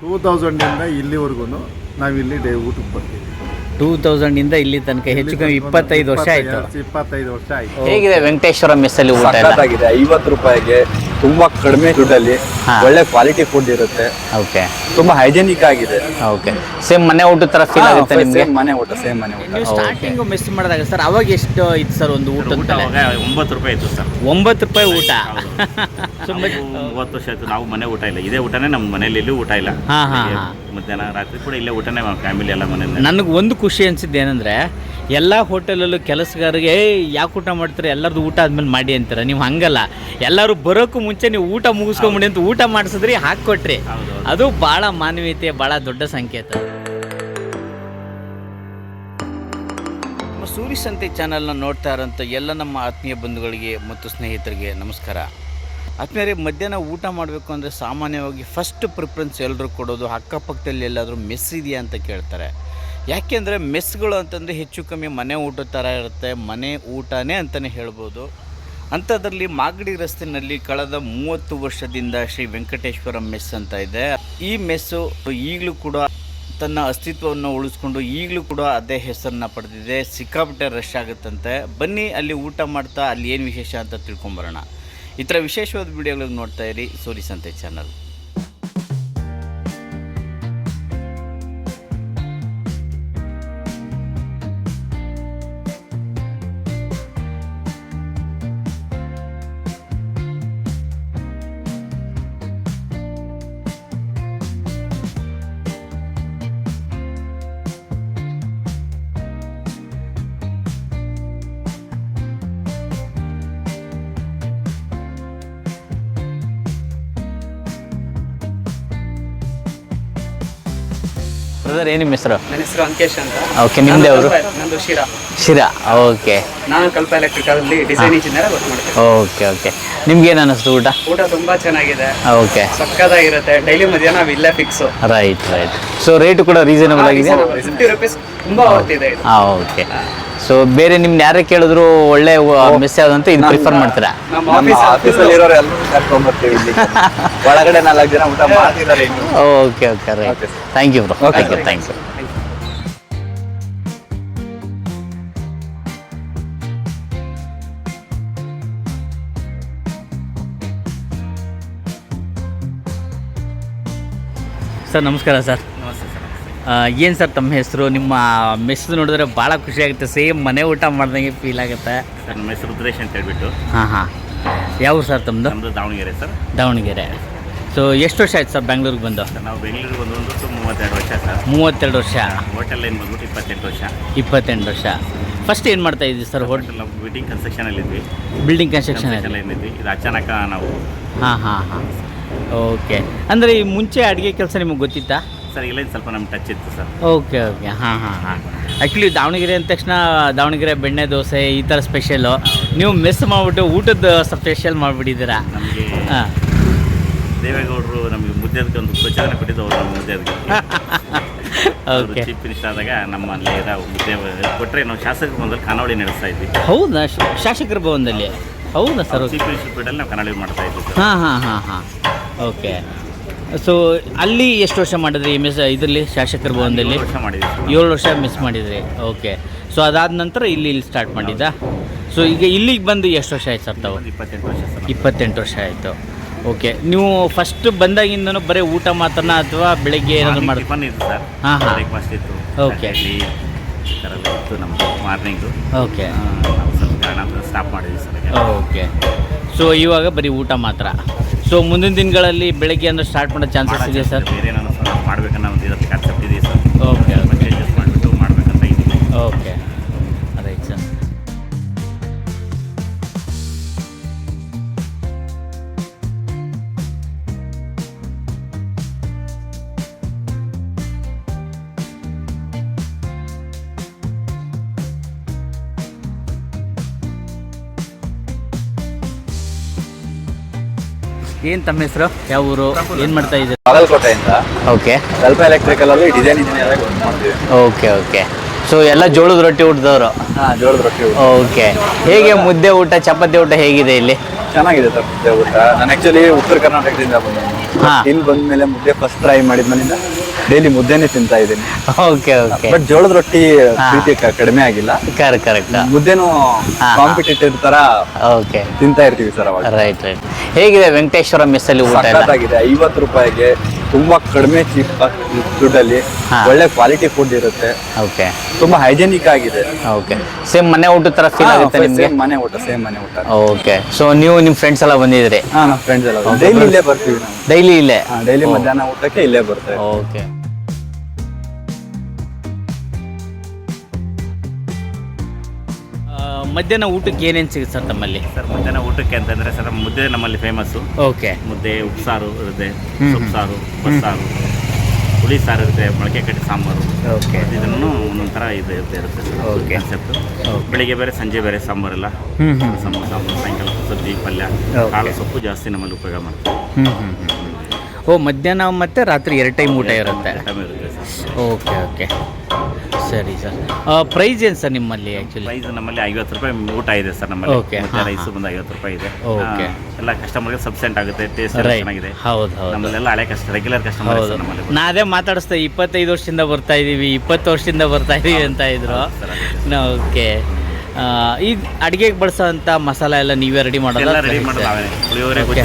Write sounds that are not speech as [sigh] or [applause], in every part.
Two ತೌಸಂಡಿಂದ ಇಲ್ಲಿವರೆಗೂ ನಾವಿಲ್ಲಿ ಡೇ ಊಟಕ್ಕೆ ಬರ್ತೀವಿ. ಟೂ ಇಂದ ಇಲ್ಲಿ ತನಕ ಹೆಚ್ಚು ಕಮ್ಮಿ ಇಪ್ಪತ್ತೈದು ವರ್ಷ ಆಯ್ತು. ಇಪ್ಪತ್ತೈದು ವರ್ಷ ಆಯ್ತು. ಹೇಗಿದೆ ವೆಂಕಟೇಶ್ವರ ಮೆಸ್ಸಲ್ಲಿ ಊಟ ಎಲ್ಲ? ಸಖತ್ತಾಗಿದೆ. ಐವತ್ತು ರೂಪಾಯಿಗೆ ತುಂಬಾ ಕಡಿಮೆ ದುಡ್ಡಲ್ಲಿ ಹಾ. ಒಳ್ಳೆ ಕ್ವಾಲಿಟಿ ಫುಡ್ ಇರುತ್ತೆ. ಓಕೆ. ತುಂಬಾ ಹೈಜೆನಿಕ್ ಆಗಿದೆ. ಓಕೆ. ಸೇಮ್ ಮನೆ ಊಟದ ತರ ಫೀಲ್ ಆಗುತ್ತೆ ನಿಮಗೆ? ಸೇಮ್ ಮನೆ ಊಟ ಸೇಮ್ ಮನೆ ಊಟ. ನೀವು ಸ್ಟಾರ್ಟಿಂಗ್ ಮಿಸ್ ಮಾಡಿದಾಗ ಸರ್ ಅವಾಗ ಎಷ್ಟು ಇತ್ತು ಸರ್ ಒಂದು ಊಟ ಊಟ ಅವಾಗ ಒಂಬತ್ತು ರೂಪಾಯಿ ಇತ್ತು ಸರ್ ಒಂಬತ್ತು ರೂಪಾಯಿ ಊಟ. [laughs] ನಾವು ಮೂವತ್ತು ವರ್ಷ ಆಯ್ತು ನಾವು ಮನೆ ಊಟ ಇಲ್ಲ. ಇದೇ ಊಟನೇ ನಮ್ಮ ಮನೆಯಲ್ಲಿ ಎಲ್ಲೂ ಊಟ ಇಲ್ಲ. ಹಾ, ಹಾ. ಮಧ್ಯಾಹ್ನ ರಾತ್ರಿ ಕೂಡ ಇಲ್ಲೇ ಊಟನೇ ಫ್ಯಾಮಿಲಿ ಎಲ್ಲ ಮನೆಯಲ್ಲಿ. ನನಗೆ ಒಂದು ಖುಷಿ ಅನಿಸಿದ್ದು ಏನಂದರೆ ಎಲ್ಲ ಹೋಟೆಲಲ್ಲೂ ಕೆಲಸಗಾರರಿಗೆ ಏ ಯಾಕೆ ಊಟ ಮಾಡ್ತಾರೆ? ಎಲ್ಲರದು ಊಟ ಆದ್ಮೇಲೆ ಮಾಡಿ ಅಂತಾರೆ. ನೀವು ಹಂಗಲ್ಲ. ಎಲ್ಲರೂ ಬರೋಕ್ಕೂ ಮುಂಚೆ ನೀವು ಊಟ ಮುಗಿಸ್ಕೊಂಬಿಡಿ ಅಂತ ಊಟ ಮಾಡಿಸಿದ್ರಿ ಹಾಕ್ಕೊಟ್ರಿ. ಅದು ಭಾಳ ಮಾನವೀಯತೆ ಭಾಳ ದೊಡ್ಡ ಸಂಕೇತ. ನಮ್ಮ ಸೂರಿ ಸಂತೆ ಚಾನಲ್ನ ನೋಡ್ತಾ ಇರೋಂಥ ಎಲ್ಲ ನಮ್ಮ ಆತ್ಮೀಯ ಬಂಧುಗಳಿಗೆ ಮತ್ತು ಸ್ನೇಹಿತರಿಗೆ ನಮಸ್ಕಾರ. ಆತ್ಮೀಯರೇ ಮಧ್ಯಾಹ್ನ ಊಟ ಮಾಡಬೇಕು ಅಂದರೆ ಸಾಮಾನ್ಯವಾಗಿ ಫಸ್ಟ್ ಪ್ರಿಫರೆನ್ಸ್ ಎಲ್ಲರೂ ಕೊಡೋದು ಅಕ್ಕಪಕ್ಕದಲ್ಲಿ ಎಲ್ಲಾದರೂ ಮೆಸ್ ಇದೆಯಾ ಅಂತ ಕೇಳ್ತಾರೆ. ಯಾಕೆಂದರೆ ಮೆಸ್ಗಳು ಅಂತಂದರೆ ಹೆಚ್ಚು ಕಮ್ಮಿ ಮನೆ ಊಟದ ಥರ ಇರುತ್ತೆ, ಮನೆ ಊಟನೇ ಅಂತಲೇ ಹೇಳ್ಬೋದು. ಅಂಥದ್ರಲ್ಲಿ ಮಾಗಡಿ ರಸ್ತೆಯಲ್ಲಿ ಕಳೆದ ಮೂವತ್ತು ವರ್ಷದಿಂದ ಶ್ರೀ ವೆಂಕಟೇಶ್ವರ ಮೆಸ್ ಅಂತ ಇದೆ. ಈ ಮೆಸ್ಸು ಈಗಲೂ ಕೂಡ ತನ್ನ ಅಸ್ತಿತ್ವವನ್ನು ಉಳಿಸ್ಕೊಂಡು ಈಗಲೂ ಕೂಡ ಅದೇ ಹೆಸರನ್ನ ಪಡೆದಿದೆ. ಸಿಕ್ಕಾಪಟ್ಟೆ ರಶ್ ಆಗುತ್ತಂತೆ. ಬನ್ನಿ, ಅಲ್ಲಿ ಊಟ ಮಾಡ್ತಾ ಅಲ್ಲಿ ಏನು ವಿಶೇಷ ಅಂತ ತಿಳ್ಕೊಂಬರೋಣ. ಈ ಥರ ವಿಶೇಷವಾದ ವಿಡಿಯೋಗಳಿಗೆ ನೋಡ್ತಾ ಇರಿ. ಸೂರಿ ಸಂತೆ ಚಾನಲ್. ಬ್ರದರ್ ಏನು ನಿಮ್ಮ ಹೆಸರು? ನನ್ನ ಹೆಸರು ಅಂಕೇಶ್ ಅಂತ. ಓಕೆ ನಿಮ್ಮದೇ ಅವರು ನಂದು ಶಿರಾ. ಶಿರಾ ಓಕೆ ನಾನು ಕಲ್ಪ ಎಲೆಕ್ಟ್ರಿಕಲ್ ಅಲ್ಲಿ ಡಿಸೈನ್ ಇಂಜಿನಿಯರ್ ವರ್ಕ್ ಮಾಡ್ತೀನಿ ಓಕೆ ಓಕೆ ನಿಮ್ಗೆ ಏನು ಅನ್ನಿಸ್ತು ಊಟ? ಊಟ ತುಂಬಾ ಚೆನ್ನಾಗಿದೆ. ಓಕೆ ಸಕ್ಕದಾಗಿರುತ್ತೆ ಡೈಲಿ ಮಧ್ಯಾಹ್ನ ನಾವು ಇಲ್ಲೇ fix right right so rate ಕೂಡ ರೀಸನಬಲ್ ಆಗಿದೆ ಫಿಫ್ಟಿ ರುಪೀಸ್ ತುಂಬಾ ಹೊತ್ತಿದೆ ಇದು. ಹಾಂ ಓಕೆ ಸೊ ಬೇರೆ ನಿಮ್ನ ಯಾರೇ ಕೇಳಿದ್ರು ಒಳ್ಳೆ ಮಿಸ್ ಆದಂತ ಇದು ಪ್ರಿಫರ್ ಮಾಡ್ತೀರಾ? ನಮ್ಮ ನಮ್ಮ ಆಫೀಸ್ ಆಫೀಸಲ್ಲಿ ಇರೋರು ಎಲ್ಲರೂ ಕರ್ಕೊಂಡ್ ಬರ್ತೀವಿ ಇಲ್ಲಿ. [laughs] ಒಳಗಡೆ ನಾಲ್ಕು ಜನ ಊಟ ಮಾಡ್ತಿದ್ದಾರೆ ಇನ್ನು. Okay okay right thank you bro thank you thank you sir ನಮಸ್ಕಾರ ಸರ್ ಏನು ಸರ್ ತಮ್ಮ ಹೆಸರು? ನಿಮ್ಮ ಮೆಸ್ ನೋಡಿದ್ರೆ ಭಾಳ ಖುಷಿ ಆಗುತ್ತೆ. ಸೇಮ್ ಮನೆ ಊಟ ಮಾಡ್ದಂಗೆ ಫೀಲ್ ಆಗುತ್ತೆ. ಸರ್ ನಮ್ಮ ಹೆಸರು ರುದ್ರೇಶ್ ಅಂತ ಹೇಳ್ಬಿಟ್ಟು. ಹಾಂ ಹಾಂ. ಯಾವ ಸರ್ ತಮ್ಮದು ನಮ್ಮದು ದಾವಣಗೆರೆ ಸರ್. ದಾವಣಗೆರೆ. ಸೊ ಎಷ್ಟು ವರ್ಷ ಆಯ್ತು ಸರ್ ಬೆಂಗಳೂರಿಗೆ ಬಂದು? ಸರ್ ನಾವು ಬೆಂಗಳೂರಿಗೆ ಬಂದು ಒಂದು ಮೂವತ್ತೆರಡು ವರ್ಷ ಸರ್. ಮೂವತ್ತೆರಡು ವರ್ಷ. ಹೋಟೆಲ್ ಏನು ಬಂದ್ಬಿಟ್ಟು ಇಪ್ಪತ್ತೆಂಟು ವರ್ಷ. ಇಪ್ಪತ್ತೆಂಟು ವರ್ಷ. ಫಸ್ಟ್ ಏನು ಮಾಡ್ತಾ ಇದ್ದೀವಿ ಸರ್? ಹೋಟೆಲ್ ನಾವು ಬಿಲ್ಡಿಂಗ್ ಕನ್ಸ್ಟ್ರಕ್ಷನಲ್ಲಿ ಇದ್ವಿ. ಬಿಲ್ಡಿಂಗ್ ಕನ್ಸ್ಟ್ರಕ್ಷನ್ ಕನ್ಸ್ಟ್ರಕ್ಷನ್ ಏನಿದ್ವಿ ಇದು ಅಚಾನಕ ನಾವು ಹಾಂ ಹಾಂ ಹಾಂ. ಓಕೆ ಅಂದರೆ ಈ ಮುಂಚೆ ಅಡುಗೆ ಕೆಲಸ ನಿಮಗೆ ಗೊತ್ತಿತ್ತಾ? ಸರ್ ಇದು ಸ್ವಲ್ಪ ನಮ್ಗೆ ಟಚ್ ಇತ್ತು ಸರ್. ಓಕೆ ಓಕೆ ಹಾಂ ಹಾಂ ಹಾಂ. ಆ್ಯಕ್ಚುಲಿ ದಾವಣಗೆರೆ ಅಂದ ತಕ್ಷಣ ದಾವಣಗೆರೆ ಬೆಣ್ಣೆ ದೋಸೆ ಈ ಥರ ಸ್ಪೆಷಲು ನೀವು ಮಿಸ್ ಮಾಡಿಬಿಟ್ಟು ಊಟದ ಸ್ಪೆಷಲ್ ಮಾಡಿಬಿಟ್ಟಿದ್ದೀರಾ? ನಮಗೆ ಹಾಂ. ದೇವೇಗೌಡರು ನಮಗೆ ಮುದ್ದೆದಕ್ಕೆ ಒಂದು ಪ್ರಚಾರ ಕೊಟ್ಟಿದ್ದು ಅವರು ನಮ್ಮ ಮುದ್ದೆದಕ್ಕೆ ಓಕೆ ಚೀಫ್ ಮಿನಿಸ್ಟರ್ ಆದಾಗ ನಮ್ಮಲ್ಲಿ ಇರೋ ಮುದ್ದೆ ಕೊಟ್ಟರೆ ನಾವು ಶಾಸಕ ಭವನದಲ್ಲಿ ಖಾನಾವಳಿ ನಡೆಸ್ತಾ ಇದ್ವಿ. ಹೌದಾ? ಶ- ಶಾಸಕರ ಭವನದಲ್ಲಿ? ಹೌದಾ ಸರ್? ಚೀಫ್ ಮಿನಿಸ್ಟರ್ ಪೀಠಲ್ಲಿ ನಾವು ಕನ್ನಡಿ ಮಾಡ್ತಾ ಇದ್ವಿ ಸರ್. ಹಾಂ ಹಾಂ ಹಾಂ ಹಾಂ. ಓಕೆ ಸೊ ಅಲ್ಲಿ ಎಷ್ಟು ವರ್ಷ ಮಾಡಿದ್ರಿ ಮಿಸ್ ಇದರಲ್ಲಿ ಶಾಸಕರ ಭವನದಲ್ಲಿ ಏಳು ವರ್ಷ ಮಾಡಿದ್ವಿ ಏಳು ವರ್ಷ ಮಿಸ್ ಮಾಡಿದ್ರಿ ಓಕೆ ಸೊ ಅದಾದ ನಂತರ ಇಲ್ಲಿ ಇಲ್ಲಿ ಸ್ಟಾರ್ಟ್ ಮಾಡಿದ್ದಾ? ಸೊ ಈಗ ಇಲ್ಲಿಗೆ ಬಂದು ಎಷ್ಟು ವರ್ಷ ಆಯ್ತು ಸರ್ ತಾವು? ಇಪ್ಪತ್ತೆಂಟು ವರ್ಷ ಸರ್. ಇಪ್ಪತ್ತೆಂಟು ವರ್ಷ ಆಯಿತು ಓಕೆ ನೀವು ಫಸ್ಟ್ ಬಂದಾಗಿಂದನೂ ಬರೀ ಊಟ ಮಾತ್ರನ ಅಥವಾ ಬೆಳಗ್ಗೆ ಏನಾದರೂ ಮಾಡಿ ಟಿಫನ್ ಇತ್ತು ಸರ್. ಹಾಂ ಹಾಂ. ಬ್ರೇಕ್ಫಾಸ್ಟ್ ಇತ್ತು. ಓಕೆ ಟೀ ಈ ಥರ ಎಲ್ಲ ಇತ್ತು ನಮ್ಮದು ಮಾರ್ನಿಂಗು ಓಕೆ ನಾವು ಸ್ವಲ್ಪ ಕಾರಣ ಸ್ಟಾಪ್ ಮಾಡಿದ್ವಿ ಸರ್. ಓಕೆ ಸೊ ಇವಾಗ ಬರೀ ಊಟ ಮಾತ್ರ? ಸೊ ಮುಂದಿನ ದಿನಗಳಲ್ಲಿ ಬೆಳಗ್ಗೆ ಅಂದ್ರೆ ಸ್ಟಾರ್ಟ್ ಮಾಡೋ ಚಾನ್ಸಸ್ ಇದೆ ಸರ್ ಬೇರೆ ಸ್ವಲ್ಪ ಮಾಡ್ಬೇಕನ್ನೋ ಒಂದು ಇರೋದು ಕಾನ್ಸೆಪ್ಟ್ ಇದೆ ಸರ್ ಓಕೆ ಮಾಡಿಬಿಟ್ಟು ಮಾಡ್ಬೇಕಂತ ಇದ್ದೀನಿ. ಓಕೆ ಏನು ತಮ್ಮ ಹೆಸರು? ಯಾವ ಊರು? ಏನು ಮಾಡ್ತಾ ಇದ್ದೀರಿ? ಬಾಗಲಕೋಟೆಯಿಂದ. ಓಕೆ. ಸ್ವಲ್ಪ ಎಲೆಕ್ಟ್ರಿಕಲ್ ಅಲ್ಲಿ ಡಿಸೈನ್ ಇಂಜಿನಿಯರ್ ಆಗಿ ವರ್ಕ್ ಮಾಡ್ತೀವಿ ಓಕೆ ಓಕೆ. ಸೊ ಎಲ್ಲ ಜೋಳದ ರೊಟ್ಟಿ ಊಟದವರು? ಹಾ ಜೋಳದ ರೊಟ್ಟಿ ಊಟ. ಓಕೆ. ಹೇಗೆ ಮುದ್ದೆ ಊಟ ಚಪಾತಿ ಊಟ ಹೇಗಿದೆ ಇಲ್ಲಿ? ಚೆನ್ನಾಗಿದೆ ಸರ್ ಮುದ್ದೆ ಊಟ. ನಾನು ಆಕ್ಚುಲಿ ಉತ್ತರ ಕರ್ನಾಟಕದಿಂದ ಬಂದ ಹಾ. ಇಲ್ಲಿ ಬಂದ್ಮೇಲೆ ಮುದ್ದೆ ಫಸ್ಟ್ ಟ್ರೈ ಮಾಡಿದ್ಮೇಲಿಂದ ಡೈಲಿ ಮುದ್ದೆನೆ ತಿಂತಾ ಇದ್ದೀನಿ. ಓಕೆ ಓಕೆ ಬಟ್ ಜೋಳದ ರೊಟ್ಟಿ ಪ್ರೀತಿ ಕಡಿಮೆ ಆಗಿಲ್ಲ. ಕರೆಕ್ಟ್ ಕರೆಕ್ಟ್ ಮುದ್ದೆನೂ ಹಾ. ಕಾಂಪಿಟೇಟಿವ್ ತರ ಓಕೆ ತಿಂತಾ ಇರ್ತೀವಿ ಸರ್ ಅವಾಗ. ರೈಟ್ ರೈಟ್ ಹೇಗಿದೆ ವೆಂಕಟೇಶ್ವರ ಮೆಸ್ಸಲ್ಲಿ ಊಟ ಆಗಿದೆ ಐವತ್ತು ರೂಪಾಯಿಗೆ ತುಂಬಾ ಕಡಿಮೆ ಚೀಪ್ ದುಡ್ಡಲ್ಲಿ ಅಲ್ಲಿ ಒಳ್ಳೆ ಕ್ವಾಲಿಟಿ ಫುಡ್ ಇರುತ್ತೆ. ಓಕೆ ತುಂಬಾ ಹೈಜೆನಿಕ್ ಆಗಿದೆ. ಓಕೆ ಸೇಮ್ ಮನೆ ಊಟದ ತರ ಫೀಲ್ ಆಗುತ್ತೆ ನಿಮಗೆ? ಸೇಮ್ ಮನೆ ಊಟ ಸೇಮ್ ಮನೆ ಊಟ. ಓಕೆ ಸೊ ನೀವು ನಿಮ್ಮ ಫ್ರೆಂಡ್ಸ್ ಎಲ್ಲ ಬಂದಿದ್ರಿ? ಹಾ ನಮ್ಮ ಫ್ರೆಂಡ್ಸ್ ಎಲ್ಲ ಡೈಲಿ ಇಲ್ಲೇ ಬರ್ತೀವಿ ನಾವು. ಡೈಲಿ ಇಲ್ಲೇ? ಡೈಲಿ ಮಧ್ಯಾಹ್ನ ಊಟಕ್ಕೆ ಇಲ್ಲೇ ಬರ್ತೇವೆ. ಓಕೆ ಮಧ್ಯಾಹ್ನ ಊಟಕ್ಕೆ ಏನೇನು ಸಿಗುತ್ತೆ ಸರ್ ತಮ್ಮಲ್ಲಿ? ಸರ್ ಮಧ್ಯಾಹ್ನ ಊಟಕ್ಕೆ ಅಂತಂದರೆ ಸರ್ ಮುದ್ದೆ ನಮ್ಮಲ್ಲಿ ಫೇಮಸ್ಸು ಓಕೆ. ಮುದ್ದೆ ಉಪ್ಸಾರು ಇರುತ್ತೆ. ಸೊಪ್ಪು ಬಸ್ಸಾರು ಹುಳಿ ಸಾರು ಇರುತ್ತೆ ಮೊಳಕೆ ಕಟ್ಟಿ ಸಾಂಬಾರು. ಓಕೆ. ಇದನ್ನು ಒಂದೊಂಥರ ಥರ ಇದು ಇರುತ್ತೆ ಇರುತ್ತೆ ಓಕೆ. ಕಾನ್ಸೆಪ್ಟು. ಬೆಳಿಗ್ಗೆ ಬೇರೆ ಸಂಜೆ ಬೇರೆ ಸಾಂಬಾರೆಲ್ಲ. ಸಾಂಬಾರು ಸಾಂಬಾರು ಸಾಯಂಕಾಲ ಸಬ್ಜಿ ಪಲ್ಯ ಕಾಳು ಸೊಪ್ಪು ಜಾಸ್ತಿ ನಮ್ಮಲ್ಲಿ ಉಪಯೋಗ ಮಾಡ್ತೀವಿ ಓ ಮಧ್ಯಾಹ್ನ ಮತ್ತೆ ರಾತ್ರಿ ಎರಡು ಟೈಮ್ ಊಟ ಇರುತ್ತೆ ಸರ್. Okay okay. ಸರಿ ಸರ್. ಪ್ರೈಸ್ ಏನು ಸರ್ ನಿಮ್ಮಲ್ಲಿ ಆ್ಯಕ್ಚುಲಿ ಪ್ರೈಸ್ ನಮ್ಮಲ್ಲಿ ಐವತ್ತು ರೂಪಾಯಿ ಊಟ ಇದೆ ಸರ್ ನಮ್ಮಲ್ಲಿ. Okay, ಮತ್ತೆ ಹಾ, ರೈಸು. ಬಂದು ಐವತ್ತು ರೂಪಾಯಿ ಇದೆ. ಓಕೆ ಆ, ಎಲ್ಲ ಕಸ್ಟಮರ್ಗೆ ಸಬ್ಸೆಂಟ್ ಆಗುತ್ತೆ ಟೇಸ್ಟ್ ಚೆನ್ನಾಗಿದೆ. ಹೌದು ಹೌದು. ನಮ್ಮಲ್ಲೆಲ್ಲ ಹಳೆ ಕಷ್ಟ ರೆಗ್ಯುಲರ್ ಕಸ್ಟಮರ್ ಹೌದು. ನಮ್ಮಲ್ಲಿ. ನಾ ಅದೇ ಮಾತಾಡಿಸ್ದೆ ಇಪ್ಪತ್ತೈದು ವರ್ಷದಿಂದ ಬರ್ತಾ ಇದೀವಿ ಇಪ್ಪತ್ತು ವರ್ಷದಿಂದ ಬರ್ತಾ ಇದೀವಿ ಅಂತ ಇದ್ರು. ಅದೇ. ಓಕೆ ಈಗ ಅಡುಗೆಗೆ ಬಳಸೋಂಥ ಮಸಾಲ ಎಲ್ಲ ನೀವೇ ರೆಡಿ ಮಾಡೋದು? ಎಲ್ಲ ರೆಡಿ ಮಾಡೋದು ನಾವೇ. Okay. ಗೊಜ್ಜು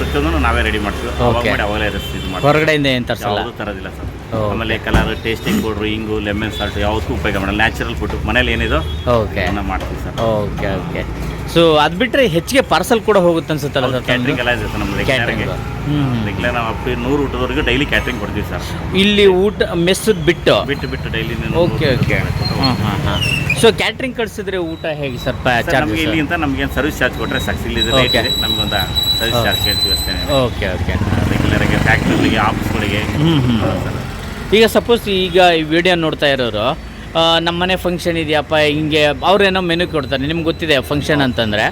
ಪ್ರತಿಯೊಂದು ನಾವೇ ರೆಡಿ ಮಾಡ್ತೀವಿ. ಅವಾಗ Okay. ಮಾಡಿ ಅವಾಗಲೇ ರೆಸ್ಟ್ ಇದು ಮಾಡ್ತೀವಿ. ಹೊರಗಡೆಯಿಂದ ಏನು ತರಿಸಲ್ಲ? ಯಾವುದು ತರೋದಿಲ್ಲ ಸರ್. ಆಮೇಲೆ ಕಲರ್ ಟೇಸ್ಟಿಂಗ್ ಪೌಡ್ರು ಇಂಗು ಲೆಮನ್ ಸಾಲ್ಟ್ ಯಾವತ್ತೂ ಉಪಯೋಗ ಮಾಡಲ್ಲ. ನ್ಯಾಚುರಲ್ ಫುಡ್ ಮನೇಲಿ ಏನಿದೋ ಓಕೆ ಮಾಡ್ತೀವಿ ಸರ್. ಓಕೆ ಓಕೆ ಸೊ ಅದು ಬಿಟ್ಟರೆ ಹೆಚ್ಚಿಗೆ ಪಾರ್ಸಲ್ ಕೂಡ ಹೋಗುತ್ತೆ ಅನ್ಸುತ್ತಲ್ಲ ಸರ್ ಕ್ಯಾಟ್ರಿಂಗ್ ಎಲ್ಲ ಇದೆ ಸರ್ ನಮ್ಮ ಕ್ಯಾಟ್ರಿಂಗ್ ರೆಗ್ಯುಲರ್ ನಾವು ಅಪ್ ಟು ನೂರು ಊಟದವರೆಗೂ ಡೈಲಿ ಕ್ಯಾಟ್ರಿಂಗ್ ಕೊಡ್ತೀವಿ ಸರ್. ಇಲ್ಲಿ ಊಟ ಮೆಸ್ಸದ್ ಬಿಟ್ಟು? ಬಿಟ್ಟು ಬಿಟ್ಟು ಡೈಲಿ ಓಕೆ ಓಕೆ ಹಾಂ ಹಾಂ ಹಾಂ ಸೊ ಕ್ಯಾಟ್ರಿಂಗ್ ಕಳಿಸಿದ್ರೆ ಊಟ ಹೇಗೆ ಸರ್ ನಮಗೆ ಇಲ್ಲಿ ಅಂತ ನಮ್ಗೆ ಸರ್ವಿಸ್ ಚಾರ್ಜ್ ಕೊಟ್ಟರೆ ಸಾಕು. ಇಲ್ಲಿ ರೇಟ್. ಇದೆ. ನಮಗೊಂದು ಸರ್ವಿಸ್ ಚಾರ್ಜ್ ಕೇಳ್ತೀವಿ ಅಷ್ಟೇ ಓಕೆ ಓಕೆ ರೆಗ್ಯುಲರ್ಗೆ ಫ್ಯಾಕ್ಟ್ರಿಗಳಿಗೆ ಆಫೀಸ್ಗಳಿಗೆ ಹ್ಞೂ ಹ್ಞೂ ಈಗ ಸಪೋಸ್ ಈಗ ಈ ವಿಡಿಯೋ ನೋಡ್ತಾ ಇರೋರು ನಮ್ಮ ಮನೆ ಫಂಕ್ಷನ್ ಇದೆಯಪ್ಪ ಹಿಂಗೆ ಅವ್ರೇನೋ ಮೆನು ಕೊಡ್ತಾರೆ ನಿಮ್ಗೆ ಗೊತ್ತಿದೆ ಫಂಕ್ಷನ್ ಅಂತಂದರೆ.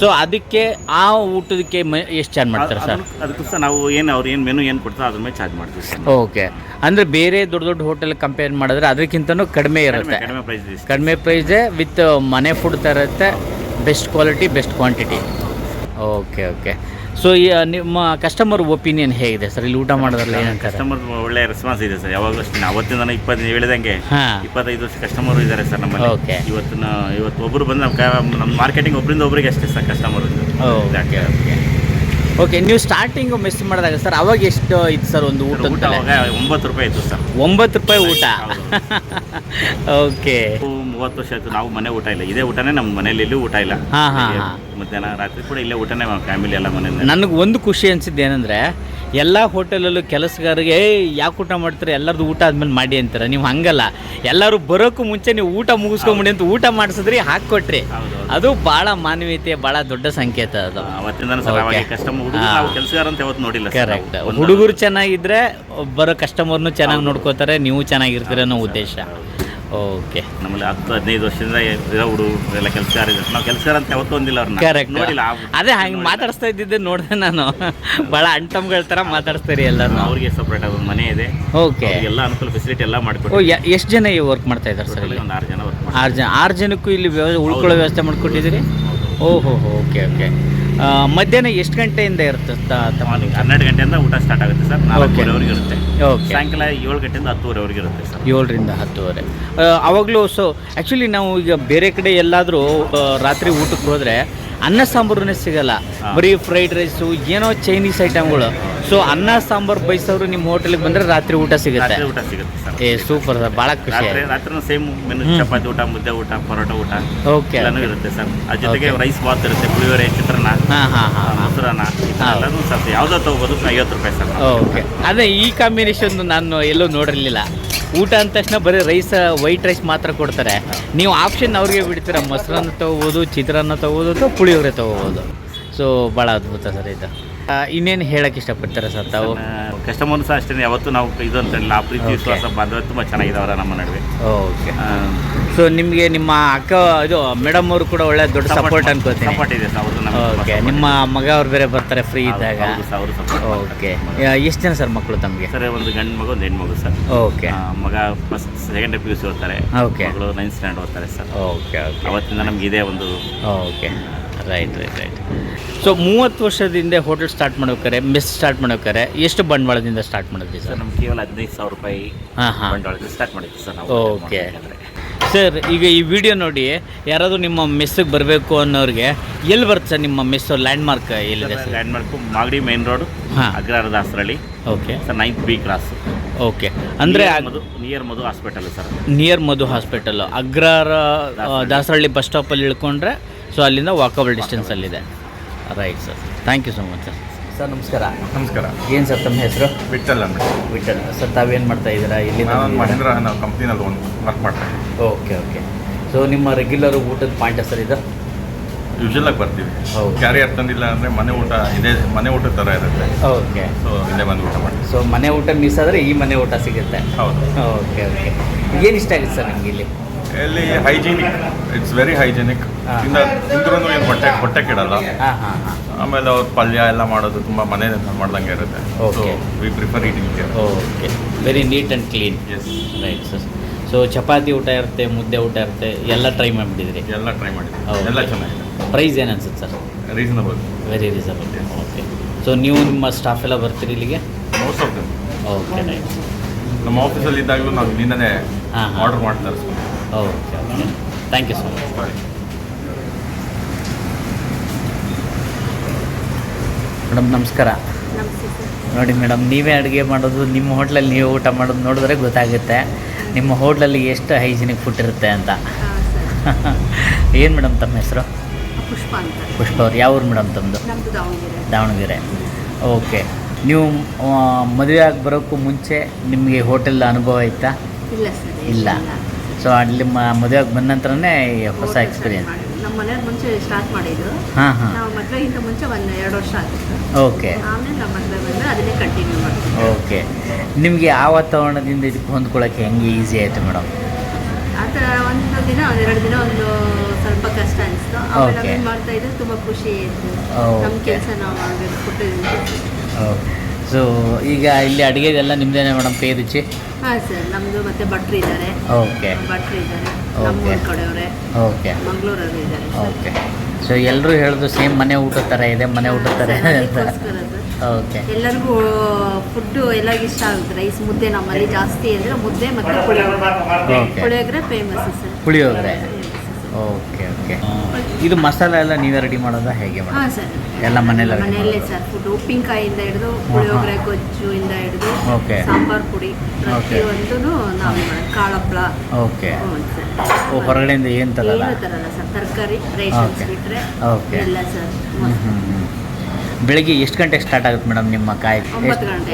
ಸೊ ಅದಕ್ಕೆ ಆ ಊಟದಕ್ಕೆ ಎಷ್ಟು ಚಾರ್ಜ್ ಮಾಡ್ತಾರೆ ಸರ್ ಅದಕ್ಕೋಸ್ಕರ ನಾವು ಏನು ಅವ್ರು ಏನು ಮೆನು ಏನು ಕೊಡ್ತಾರೆ ಅದ್ರ ಮೇಲೆ ಚಾರ್ಜ್ ಮಾಡ್ತೀವಿ ಸರ್ ಓಕೆ ಅಂದರೆ ಬೇರೆ ದೊಡ್ಡ ದೊಡ್ಡ ಹೋಟೆಲ್ ಕಂಪೇರ್ ಮಾಡಿದ್ರೆ ಅದಕ್ಕಿಂತನೂ ಕಡಿಮೆ ಇರುತ್ತೆ. ಕಡಿಮೆ ಪ್ರೈಸ್ ಕಡಿಮೆ ಪ್ರೈಸೇ ವಿತ್ ಮನೆ ಫುಡ್ ಥರ ಇರುತ್ತೆ best quality best quantity okay okay so ಈ ನಿಮ್ಮ ಕಸ್ಟಮರ್ ಒಪಿನಿಯನ್ ಹೇಗಿದೆ ಸರ್? ಇಲ್ಲಿ ಊಟ ಮಾಡೋದ್ರಲ್ಲಿ ಏನಂತಾರೆ ಕಸ್ಟಮರ್ ಒಳ್ಳೆ ರೆಸ್ಪಾನ್ಸ್ ಇದೆ ಸರ್. ಯಾವಾಗಲೂ ಅಷ್ಟೇ. ಅವತ್ತಿಂದ ಇಪ್ಪತ್ತು ನೀವು ಹೇಳಿದಂಗೆ ಹಾಂ. ಇಪ್ಪತ್ತೈದು ವರ್ಷ ಕಸ್ಟಮರ್ ಇದ್ದಾರೆ ಸರ್ ನಮ್ಮಲ್ಲಿ. Okay. ಇವತ್ತಿನ ಇವತ್ತು ಒಬ್ಬರು ಬಂದು ನಮ್ಮ ಕ- ನಮ್ಮ ಮಾರ್ಕೆಟಿಂಗ್ ಒಬ್ಬರಿಂದ ಒಬ್ಬರಿಗೆ ಅಷ್ಟೇ sir customer okay okay okay ನೀವು ಸ್ಟಾರ್ಟಿಂಗು ಮಿಸ್ ಮಾಡಿದಾಗ ಸರ್ ಅವಾಗ ಎಷ್ಟು ಇತ್ತು ಸರ್ ಒಂದು ಊಟ ಊಟ ಅವಾಗ ಒಂಬತ್ತು ರೂಪಾಯಿ ಇತ್ತು ಸರ್ ಒಂಬತ್ತು ರೂಪಾಯಿ ಊಟ? ಓಕೆ ಮೂವತ್ತು ವರ್ಷ ಆಯ್ತು ನಾವು ಮನೆ ಊಟ ಇಲ್ಲ. ಇದೇ ಊಟನೇ ನಮ್ಮ ಮನೇಲಿ ಇಲ್ಲೂ ಊಟ ಇಲ್ಲ. ಹಾಂ ಹಾಂ ಮಧ್ಯಾಹ್ನ ರಾತ್ರಿ ಕೂಡ ಇಲ್ಲೇ ಊಟನೇ ಫ್ಯಾಮಿಲಿ ಎಲ್ಲ ಮನೆಯಿಂದ ನನಗೆ ಒಂದು ಖುಷಿ ಅನಿಸಿದ್ದು ಏನಂದರೆ ಎಲ್ಲ ಹೋಟೆಲಲ್ಲೂ ಕೆಲಸಗಾರಿಗೆ ಯಾಕೆ ಊಟ ಮಾಡ್ತಾರೆ? ಎಲ್ಲರದು ಊಟ ಆದ್ಮೇಲೆ ಮಾಡಿ ಅಂತಾರೆ. ನೀವು ಹಂಗಲ್ಲ. ಎಲ್ಲರೂ ಬರೋಕ್ಕೂ ಮುಂಚೆ ನೀವು ಊಟ ಮುಗಿಸ್ಕೊಂಬಿಡಿ ಅಂತ ಊಟ ಮಾಡಿಸಿದ್ರಿ ಹಾಕ್ಕೊಟ್ರಿ. ಅದು ಭಾಳ ಮಾನವೀಯತೆ ಭಾಳ ದೊಡ್ಡ ಸಂಕೇತ ಅದು. ನೋಡಿಲ್ಲ. ಕರೆಕ್ಟ್ ಹುಡುಗರು ಚೆನ್ನಾಗಿದ್ರೆ ಬರೋ ಕಸ್ಟಮರ್ನು ಚೆನ್ನಾಗಿ ನೋಡ್ಕೋತಾರೆ ನೀವು ಚೆನ್ನಾಗಿರ್ತೀರ ಅನ್ನೋ ಉದ್ದೇಶ. ಓಕೆ ನಮ್ಮಲ್ಲಿ ಹತ್ತು ಹದಿನೈದು ವರ್ಷದಿಂದ ಇರೋ ಹುಡುಗರು ಎಲ್ಲ ಕೆಲಸಗಾರ ಇದ್ದಾರೆ. ನಾವು ಕೆಲಸಗಾರ ಅಂತ ಯಾವತ್ತೂ ಒಂದಿಲ್ಲ ಅವ್ರನ್ನ. ಕರೆಕ್ಟ್ ನೋಡಿಲ್ಲ ಅದೇ ಹಂಗೆ ಮಾತಾಡಿಸ್ತಾ ಇದ್ದಿದ್ದೆ ನೋಡಿದೆ ನಾನು. ಭಾಳ ಅಂಟಮ್ಗಳ ಥರ ಮಾತಾಡಿಸ್ತೀರಿ ಎಲ್ಲರೂ ಅವ್ರಿಗೆ ಸಪ್ರೇಟ್ ಆಗಿ ಮನೆ ಇದೆ. ಓಕೆ ಎಲ್ಲ ಅನುಕೂಲ ಫೆಸಿಲಿಟಿ ಎಲ್ಲ ಓ ಮಾಡಿಕೊಟ್ಟು ಎಷ್ಟು ಜನ ಈ ವರ್ಕ್ ಮಾಡ್ತಾ ಇದ್ದಾರೆ ಸರ್ ಇಲ್ಲಿ? ಒಂದು ಆರು ಜನ ವರ್ಕ್ ಆರು ಜನ ಆರು ಜನಕ್ಕೂ ಇಲ್ಲಿ ವ್ಯವ ಉಳ್ಕೊಳ್ಳೋ ವ್ಯವಸ್ಥೆ ಮಾಡಿಕೊಟ್ಟಿದ್ದೀರಿ? ಓಹೋ ಓಕೆ ಓಕೆ ಮಧ್ಯಾಹ್ನ ಎಷ್ಟು ಗಂಟೆಯಿಂದ ಇರುತ್ತೆ ಮಾರ್ನಿಂಗ್ ಹನ್ನೆರಡು ಗಂಟೆಯಿಂದ ಊಟ ಸ್ಟಾರ್ಟ್ ಆಗುತ್ತೆ ಸರ್. ನಾಲ್ಕೂವರೆವರೆಗೆ ಇರುತ್ತೆ. ಓಕೆ. ಸಾಯಂಕಾಲ ಏಳು ಗಂಟೆಯಿಂದ ಹತ್ತುವರೆವರೆಗೆ ಇರುತ್ತೆ ಸರ್. ಏಳರಿಂದ ಹತ್ತುವರೆ. ಅವಾಗಲೂ ಸೊ ಆ್ಯಕ್ಚುಲಿ ನಾವು ಈಗ ಬೇರೆ ಕಡೆ ಎಲ್ಲಾದರೂ ರಾತ್ರಿ ಊಟಕ್ಕೆ ಹೋದರೆ ಅನ್ನ ಸಾಂಬಾರುನೇ ಸಿಗಲ್ಲ. ಬರೀ ಫ್ರೈಡ್ ರೈಸು ಏನೋ ಚೈನೀಸ್ ಐಟಮ್ಗಳು ಸೊ ಅನ್ನ ಸಾಂಬಾರ್ ಬಯಸೋರು ನಿಮ್ಮ ಹೋಟೆಲ್ಗೆ ಬಂದ್ರೆ ರಾತ್ರಿ ಊಟ ಸಿಗುತ್ತೆ. ರಾತ್ರಿ ಊಟ ಸಿಗುತ್ತೆ ಸರ್. ಏ ಸೂಪರ್ ಸರ್ ಭಾಳ ಖುಷಿ ರಾತ್ರಿ ರಾತ್ರಿ ಸೇಮ್ ಮೆನು ಚಪಾತಿ ಊಟ ಮುದ್ದೆ ಊಟ ಪರೋಟ ಊಟ ಓಕೆ ಎಲ್ಲಾನು ಇರುತ್ತೆ ಸರ್. ಅದ್ರ ಜೊತೆಗೆ ರೈಸ್ ಬಾತ್ ಇರುತ್ತೆ ಪುಳಿಯೋರೆ ಚಿತ್ರಾನ್ನ ಹಾಂ ಹಾಂ ಹಾಂ ಮೊಸರನ್ನ. ಎಲ್ಲನೂ ಸರ್ ಯಾವುದೋ ತೊಗೋಬೋದು ಐವತ್ತು ರೂಪಾಯಿ ಸರ್. ಓಕೆ ಅದೇ ಈ ಕಾಂಬಿನೇಷನ್ ನಾನು ಎಲ್ಲೂ ನೋಡಿರಲಿಲ್ಲ. ಊಟ ಅಂದ ತಕ್ಷಣ ಬರೀ ರೈಸ್ ವೈಟ್ ರೈಸ್ ಮಾತ್ರ ಕೊಡ್ತಾರೆ. ನೀವು ಆಪ್ಷನ್ ಅವ್ರಿಗೆ ಬಿಡ್ತೀರ ಮೊಸರನ್ನ ತೊಗೋಬೋದು ಚಿತ್ರಾನ್ನ ತಗೋಬೋದು ಅಥವಾ ಪುಳಿಯೋಗರೆ ತೊಗೋಬೋದು? ಸೊ ಭಾಳ ಅದ್ಭುತ ಸರ್ ಇದು. ಇನ್ನೇನು ಹೇಳಕ್ಕೆ ಇಷ್ಟಪಡ್ತಾರೆ ಸರ್ ತಾವು? ಕಸ್ಟಮರ್ ಸಹ ಅಷ್ಟೇ ಯಾವತ್ತು ನಾವು ಇದು ಅಂತ ಇಲ್ಲ ಆ ಪ್ರೀತಿ. ವಿಶ್ವಾಸ ಬಾಂಧವ್ಯ ತುಂಬ ಚೆನ್ನಾಗಿದ್ದಾವೆ ನಮ್ಮ ನಡುವೆ. ಓಕೆ ಸೊ ನಿಮಗೆ ನಿಮ್ಮ ಅಕ್ಕ ಇದು ಮೇಡಮ್ ಅವರು ಕೂಡ ಒಳ್ಳೆ ದೊಡ್ಡ ಸಪೋರ್ಟ್ ಅನ್ಕೋತೀನಿ. ಸಪೋರ್ಟ್ ಇದೆ ಸರ್ ಅವ್ರದ್ದು ನಮ್ಗೆ ಓಕೆ ನಿಮ್ಮ ಮಗ ಅವ್ರು ಬೇರೆ ಬರ್ತಾರೆ ಫ್ರೀ ಇದ್ದಾಗ. ಹೌದು ಸರ್, ಅವರು ಸಪೋರ್ಟ್ ಓಕೆ ಎಷ್ಟು ಜನ ಸರ್ ಮಕ್ಕಳು ತಮಗೆ? ಸರ್ ಒಂದು ಗಂಡು ಮಗು ಒಂದು ಹೆಣ್ಮಗು ಸರ್. ಓಕೆ ಆ, ಮಗ first second P U C ಓದ್ತಾರೆ. ಓಕೆ ಮಗಳು ನೈನ್ತ್ ಸ್ಟ್ಯಾಂಡ್ ಓದ್ತಾರೆ ಸರ್. ಓಕೆ ಓಕೆ ಅವತ್ತಿಂದ ನಮ್ಗೆ ಇದೇ ಒಂದು okay right right right so ಮೂವತ್ತು ವರ್ಷದಿಂದ ಹೋಟೆಲ್ ಸ್ಟಾರ್ಟ್ ಮಾಡ್ಬೇಕಾರೆ ಮೆಸ್ ಸ್ಟಾರ್ಟ್ ಮಾಡ್ಬೇಕಾರೆ ಎಷ್ಟು ಬಂಡವಾಳದಿಂದ ಸ್ಟಾರ್ಟ್ ಮಾಡಿದ್ರಿ ಸರ್? ನಮ್ಗೆ ಕೇವಲ ಹದಿನೈದು ಸಾವಿರ ರೂಪಾಯಿ ಹಾಂ ಹಾಂ. ಬಂಡವಾಳದಿಂದ ಸ್ಟಾರ್ಟ್ ಮಾಡಿದ್ವಿ ಸರ್ ನಾವು ಓಕೆ ಸರ್ ಈಗ ಈ ವಿಡಿಯೋ ನೋಡಿ ಯಾರಾದರೂ ನಿಮ್ಮ ಮೆಸ್ಸಿಗೆ ಬರಬೇಕು ಅನ್ನೋರಿಗೆ ಎಲ್ಲಿ ಬರುತ್ತೆ ಸರ್ ನಿಮ್ಮ ಮೆಸ್ಸು ಲ್ಯಾಂಡ್ ಮಾರ್ಕ್ ಎಲ್ಲಿದೆ sir landmark Magadi main road ಹಾಂ. Agrahara Dasarahalli okay sir ninth B cross okay ಅಂದರೆ Madhu near Madhu hospital sir. Near Madhu hospital Agrahara ಆ, ದಾಸರಳ್ಳಿ ಬಸ್ ಸ್ಟಾಪಲ್ಲಿ ಇಳ್ಕೊಂಡ್ರೆ ಸೊ ಅಲ್ಲಿಂದ walkable ಡಿಸ್ಟೆನ್ಸಲ್ಲಿದೆ right sir thank you so much sir sir ನಮಸ್ಕಾರ. ನಮಸ್ಕಾರ. ಏನು sir ತಮ್ಮ ಹೆಸರು? ವಿಠಲ್ ಅಂದ್ಬಿಟ್ಟು ವಿಠಲ್. ಸರ್ ತಾವೇನು ಮಾಡ್ತಾ ಇದ್ದೀರಾ? ಇಲ್ಲಿ ನಾನು ಮಹೇಂದ್ರ ನಾವು ಕಂಪ್ನಿನಲ್ಲಿ ಒಂದು ವರ್ಕ್ ಮಾಡ್ತಾ ಇದ್ದೀವಿ. ಓಕೆ ಓಕೆ ಸೊ ನಿಮ್ಮ ರೆಗ್ಯುಲರ್ ಊಟದ ಪಾಯಿಂಟ್ ಸರ್ ಇದು? ಯೂಶಲ್ ಆಗಿ ಬರ್ತೀವಿ. ಹೌದು. ಕ್ಯಾರಿಯರ್ ತಂದಿಲ್ಲ ಅಂದರೆ ಮನೆ ಊಟ ಇದೇ ಮನೆ ಊಟದ ಥರ ಇರುತ್ತೆ. ಓಕೆ ಸೊ ಇಲ್ಲೇ ಬಂದು ಊಟ ಮಾಡ್ತೀವಿ. ಸೊ ಮನೆ ಊಟ ಮಿಸ್ ಆದರೆ ಈ ಮನೆ ಊಟ ಸಿಗುತ್ತೆ. ಹೌದು. ಓಕೆ ಓಕೆ ಏನು ಇಷ್ಟ ಆಗುತ್ತೆ ಸರ್ ನಿಮಗೆ ಇಲ್ಲಿ? ಇಲ್ಲಿ ಹೈಜೀನಿಕ್ ಇಟ್ಸ್ ವೆರಿ ಹೈಜೀನಿಕ್. ತಿಂದ ತಿಂದ್ರೂ ಏನು ಹೊಟ್ಟೆ ಹೊಟ್ಟೆ ಕೆಡಲ್ಲ? ಹಾಂ ಹಾಂ ಹಾಂ. ಆಮೇಲೆ ಅವ್ರ ಪಲ್ಯ ಎಲ್ಲ ಮಾಡೋದು ತುಂಬ ಮನೆ ಮಾಡ್ದಂಗೆ ಇರುತ್ತೆ. So. We prefer eating care okay very neat and clean yes right sir so chapati ಊಟ ಇರುತ್ತೆ ಮುದ್ದೆ ಊಟ ಇರುತ್ತೆ ಎಲ್ಲ ಟ್ರೈ ಮಾಡಿಬಿಟ್ಟಿದ್ರಿ? ಎಲ್ಲ ಟ್ರೈ ಮಾಡಿದ್ವಿ. ಹೌದು. ಎಲ್ಲ ಚೆನ್ನಾಗಿದೆ. ಪ್ರೈಸ್ ಏನು ಅನ್ಸುತ್ತೆ sir reasonable very reasonable okay so ನೀವು ನಿಮ್ಮ ಸ್ಟಾಫ್ ಎಲ್ಲ ಬರ್ತೀರಿ ಇಲ್ಲಿಗೆ? Most of them okay right ನಮ್ಮ ಆಫೀಸಲ್ಲಿ ಇದ್ದಾಗಲೂ ನಾವು ಇಲ್ಲಿಂದನೇ. ಆರ್ಡರ್ ಮಾಡ್ತಾರೆ okay thank you so much madam ನಮಸ್ಕಾರ. ನೋಡಿ ಮೇಡಮ್ ನೀವೇ ಅಡುಗೆ ಮಾಡೋದು ನಿಮ್ಮ ಹೋಟ್ಲಲ್ಲಿ ನೀವು ಊಟ ಮಾಡೋದು ನೋಡಿದ್ರೆ ಗೊತ್ತಾಗುತ್ತೆ. ನಿಮ್ಮ ಹೋಟ್ಲಲ್ಲಿ ಎಷ್ಟು ಹೈಜಿನಿಕ್ ಫುಡ್ ಇರುತ್ತೆ ಅಂತ. ಏನು ಮೇಡಮ್ ತಮ್ಮ ಹೆಸರು? ಪುಷ್ಪ ಪುಷ್ಪ ಅವ್ರು. ಯಾವ ಊರು ಮೇಡಮ್ ತಮ್ಮದು ದಾವಣಗೆರೆ. ಓಕೆ. ನೀವು ಮದುವೆ ಆಗಿ ಬರೋಕ್ಕೂ ಮುಂಚೆ ನಿಮಗೆ ಹೋಟೆಲ್ ಅನುಭವ ಇತ್ತಾ? ಇಲ್ಲ ಇಲ್ಲ. ಸೊ ಅಲ್ಲಿ ಮದುವೆ ಆಗಿ ಬಂದ ನಂತರನೇ ಹೊಸ ಎಕ್ಸ್ಪೀರಿಯನ್ಸ್ ನಮ್ಮ ಮನೆಯವ್ರು ಮುಂಚೆ ಸ್ಟಾರ್ಟ್ ಮಾಡಿದ್ರು ಹಾಂ ಹಾಂ. ನಾವು ಮದುವೆಗಿಂತ ಮುಂಚೆ ಒಂದು ಎರಡು ವರ್ಷ ಆಗಿತ್ತು ಓಕೆ. ಆಮೇಲೆ ನಮ್ಮ ಮದುವೆ ಬಂದರೆ ಅದನ್ನೇ ಕಂಟಿನ್ಯೂ ಮಾಡ್ತೀವಿ. ಓಕೆ. ನಿಮಗೆ ಆ ವಾತಾವರಣದಿಂದ ಇದಕ್ಕೆ ಹೊಂದ್ಕೊಳ್ಳೋಕ್ಕೆ ಹೆಂಗೆ ಈಸಿ ಆಯಿತು ಮೇಡಮ್? ಆ ಥರ ಒಂದು ದಿನ ಒಂದು ಎರಡು ದಿನ ಒಂದು ಸ್ವಲ್ಪ ಕಷ್ಟ ಅನಿಸ್ತು. ಆಮೇಲೆ Okay. ಮಾಡ್ತಾ ಇದ್ರೆ ತುಂಬ ಖುಷಿ ಇತ್ತು. Okay. ನಮ್ಮ ಕೆಲಸ ನಾವು ಮಾಡಬೇಕು ಫುಡ್ ಸೊ ಈಗ ಇಲ್ಲಿ ಅಡುಗೆದೆಲ್ಲ ನಿಮ್ಮದೇನೆ ಮೇಡಮ್ ಕೈ ರುಚಿ? ಹಾಂ ಸರ್. ನಮ್ಮದು ಮತ್ತೆ ಭಟ್ರು ಇದ್ದಾರೆ. ಓಕೆ. ಭಟ್ರು ಇದ್ದಾರೆ. ನಮ್ಮೂರ ಕಡೆಯವರೇ. ಓಕೆ ಮಂಗಳೂರವರು ಇದ್ದಾರೆ. ಓಕೆ ಸೊ ಎಲ್ಲರೂ ಹೇಳೋದು ಸೇಮ್ ಮನೆ ಊಟ ಥರ ಇದೆ ಮನೆ ಊಟ ಥರ ಇದೆ ಅಂತ. ಓಕೆ ಎಲ್ಲರಿಗೂ ಫುಡ್ಡು ಎಲ್ಲರಿಗೂ ಇಷ್ಟ ಆಗುತ್ತೆ. ರೈಸ್ ಮುದ್ದೆ ನಮ್ಮಲ್ಲಿ ಜಾಸ್ತಿ ಅಂದರೆ ಮುದ್ದೆ ಮತ್ತು ಪುಳಿಯೋಗರೆ. ಓಕೆ ಪುಳಿಯೋಗರೆ ಫೇಮಸ್ ಸರ್. ಪುಳಿಯೋಗರೆ. ಓಕೆ ಓಕೆ ಇದು ಮಸಾಲೆ ಎಲ್ಲ ನೀವೇ ರೆಡಿ ಮಾಡೋದಾ? ಹೇಗೆ ಹಾಂ ಮೇಡಮ್ ಸರ್. ಎಲ್ಲ ಮನೆಯಲ್ಲ ಮನೆಯಲ್ಲೇ? ಸರ್ ಫುಡ್ ಉಪ್ಪಿನಕಾಯಿಂದ ಹಿಡಿದು ಪುಳಿಯೋಗರೆ ಗೊಜ್ಜು ಇಂದ ಹಿಡಿದು ಓಕೆ ಸಾಂಬಾರ್ ಪುಡಿ ಓಕೆ ಪ್ರತಿಯೊಂದೂ ನಾವು ಮಾಡೋದು. ಕಾಳಪ್ಳ ಓಕೆ ಓ ಹೊರಗಡೆಯಿಂದ ಏನು ತರಲ್ಲ? ಏನು ತರಲ್ಲ ಸರ್. ತರಕಾರಿ ರೇಷನ್ಸ್. ಬಿಟ್ಟರೆ Okay. ಎಲ್ಲ ಸರ್. ಬೆಳಿಗ್ಗೆ ಎಷ್ಟು ಗಂಟೆಗೆ ಸ್ಟಾರ್ಟ್ ಆಗುತ್ತೆ ಮೇಡಮ್ ನಿಮ್ಮ ಕಾಯಿ?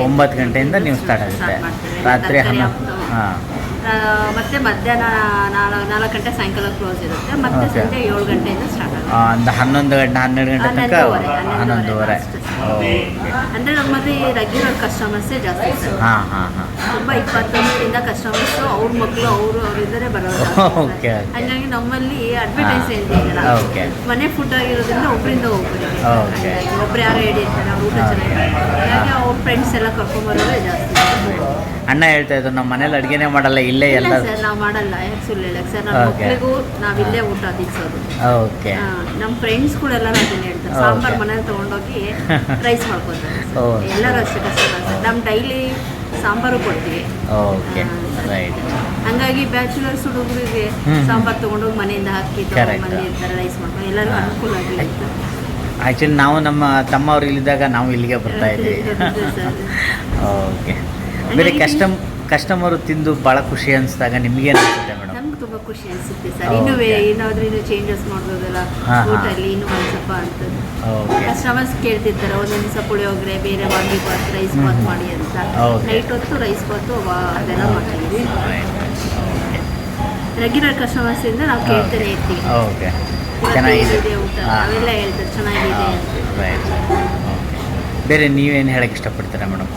ಒಂಬತ್ತು ಗಂಟೆಯಿಂದ ನೀವು ಸ್ಟಾರ್ಟ್ ಆಗುತ್ತೆ. ರಾತ್ರಿ ಹನ್ನೊಂದು ಹಾಂ. ಆ, ಮತ್ತೆ ಮಧ್ಯಾಹ್ನ ನಾಲ್ಕು ನಾಲ್ಕು ಗಂಟೆ ಸಾಯಂಕಾಲ ಕ್ಲೋಸ್ ಇರುತ್ತೆ ಮತ್ತೆ Okay. ಸಂಜೆ ಏಳು ಗಂಟೆಯಿಂದ ಸ್ಟಾರ್ಟ್ ಆಗುತ್ತೆ ಒಂದು ಹನ್ನೊಂದು ಗಂಟೆ ಹನ್ನೆರಡು ಗಂಟೆ ತನಕ ಹನ್ನೊಂದುವರೆ, ಹನ್ನೊಂದುವರೆ ಅಷ್ಟೇ. ಓಕೆ ಅಂದ್ರೆ ನಮ್ಮಲ್ಲಿ ರೆಗ್ಯುಲರ್ ಕಸ್ಟಮರ್ಸೇ ಜಾಸ್ತಿ ಸರ್ ಹಾಂ ಹಾಂ ಹಾಂ ತುಂಬ ಇಪ್ಪತ್ತೊಂದರಿಂದ ಕಸ್ಟಮರ್ಸ್ ಅವ್ರ ಮಕ್ಕಳು ಅವರು ಅವರಿದ್ದರೆ ಬರೋದು Okay, okay. ಹಂಗಾಗಿ ನಮ್ಮಲ್ಲಿ ಅಡ್ವರ್ಟೈಸ್. ಏನಿಲ್ಲ Okay. ಮನೆ ಫುಡ್ ಆಗಿರೋದ್ರಿಂದ ಒಬ್ಬರಿಂದ ಒಬ್ಬರಿಗೆ Okay. ಒಬ್ರು ಯಾರೋ ಹೇಳಿ ಇರ್ತಾರೆ ಅವ್ರ ಊಟ ಚೆನ್ನಾಗಿ. ಹಾಗಾಗಿ ಅವ್ರ ಫ್ರೆಂಡ್ಸ್ ಎಲ್ಲ ಕರ್ಕೊಂಬರೋದೇ ಜಾಸ್ತಿ ಅಣ್ಣ ಹೇಳ್ತಾ ಇದ್ರು ನಮ್ಮ ಮನೇಲಿ ಅಡುಗೆನೇ ಮಾಡಲ್ಲ ಇಲ್ಲೇ ಎಲ್ಲ ಸರ್ ನಾವು ಮಾಡಲ್ಲ ಯಾಕೆ ಸುಳ್ಳು ಹೇಳಕ್ ಸರ್ ನಮ್ಮ Okay. ಮಕ್ಕಳಿಗೂ ಇಲ್ಲೇ ಊಟ ದಿಕ್ಸೋದು ಓಕೆ ಫ್ರೆಂಡ್ಸ್ ನಮ್ಮ ಎಲ್ಲರೂ ಅದನ್ನ ಹೇಳ್ತಾರೆ Okay. ಸಾಂಬಾರ್ ಮನೇಲಿ ತೊಗೊಂಡೋಗಿ ರೈಸ್ [laughs] ಮಾಡ್ಕೊತಾರೆ Oh. ಎಲ್ಲರೂ ಅಷ್ಟೇ ಕಸ್ಟಮರ್ಸ್ ನಮ್ಮ ಡೈಲಿ ಸಾಂಬಾರು ಕೊಡ್ತೀವಿ ಓಕೆ ರೈಟ್ ಹಂಗಾಗಿ ಬ್ಯಾಚುಲರ್ಸ್ ಹುಡುಗರಿಗೆ ಹ್ಮ್. ಸಾಂಬಾರ್ ತೊಗೊಂಡೋಗಿ ಮನೆಯಿಂದ ಹಾಕಿ Correct. ಮನೆಯಿಂದ ರೈಸ್ ಮಾಡ್ಕೊಂಡು ಎಲ್ಲರೂ. ಅನುಕೂಲ ಆಗಲಿ ಅಂತ ಆ್ಯಕ್ಚುಲಿ ನಾವು ನಮ್ಮ ತಮ್ಮವ್ರು ಇಲ್ಲಿದ್ದಾಗ ನಾವು ಇಲ್ಲಿಗೆ ಬರ್ತಾ [laughs] ಇದ್ದೀವಿ. ಓಕೆ [laughs] ಬೇರೆ ಕಸ್ಟಮ್ ಕಸ್ಟಮರು ತಿಂದು ಭಾಳ ಖುಷಿ ಅನಿಸಿದಾಗ ನಿಮ್ಗೆ ಅನಿಸುತ್ತೆ ಮೇಡಮ್ ನಮ್ಗೆ ತುಂಬಾ ಖುಷಿ ಅನಿಸುತ್ತೆ ಸರ್. ಇನ್ನೂ ಏನಾದ್ರೂ ಇನ್ನೂ ಚೇಂಜಸ್ ಮಾಡ್ಬೋದಲ್ಲ. ಊಟಲ್ಲಿ ಇನ್ನೂ ಒಂದು ಸ್ವಲ್ಪ ಅಂತ. ಕಸ್ಟಮರ್ಸ್ ಕೇಳ್ತಿರ್ತಾರೆ ಒಂದೊಂದು ದಿವಸ ಪುಳಿಯೋಗರೆ ಬೇರೆ ಮಾಡಿ ಬಾತ್ ರೈಸ್ ಬಾತ್ ಮಾಡಿ ಅಂತ. ನೈಟ್ ಹೊತ್ತು ರೈಸ್ ಬಾತು ಅದೆಲ್ಲ ಮಾಡ್ತೀವಿ ರೆಗ್ಯುಲರ್ ಕಸ್ಟಮರ್ಸ್ ಇಂದ ನಾವು ಕೇಳ್ತಾನೆ ಇರ್ತೀವಿ. ಓಕೆ ಚೆನ್ನಾಗಿದೆ. ಊಟ. ಅವೆಲ್ಲ ಹೇಳ್ತಾರೆ ಚೆನ್ನಾಗಿದೆ ಅಂತ. ಬೇರೆ ನೀವೇನು ಹೇಳಕ್ಕೆ ಇಷ್ಟಪಡ್ತೀರಾ ಮೇಡಮ್